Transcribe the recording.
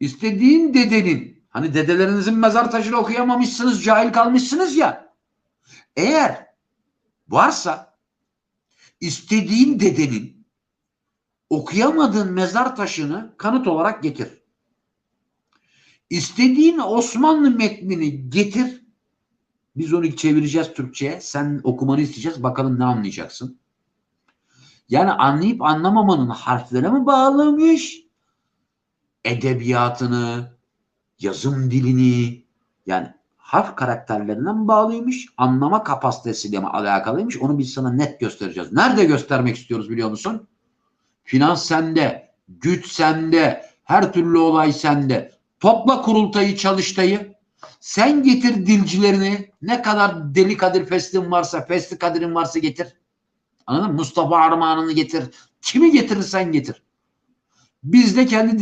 İstediğin dedenin hani dedelerinizin mezar taşını okuyamamışsınız, cahil kalmışsınız ya. Eğer varsa istediğin dedenin okuyamadığın mezar taşını kanıt olarak getir. İstediğin Osmanlı metnini getir. Biz onu çevireceğiz Türkçe'ye. Sen okumanı isteyeceğiz. Bakalım ne anlayacaksın. Yani anlayıp anlamamanın harflere mi bağlamış? Edebiyatını, yazım dilini yani harf karakterlerinden bağlıymış? Anlama kapasitesiyle mi alakalıymış? Onu biz sana net göstereceğiz. Nerede göstermek istiyoruz biliyor musun? Finans sende, güç sende, her türlü olay sende. Topla kurultayı, çalıştayı. Sen getir dilcilerini. Ne kadar deli Kadir Festin varsa, Fesli Kadir'in varsa getir. Anladın mı? Mustafa Armağan'ını getir. Kimi getirirsen getir. Biz de kendi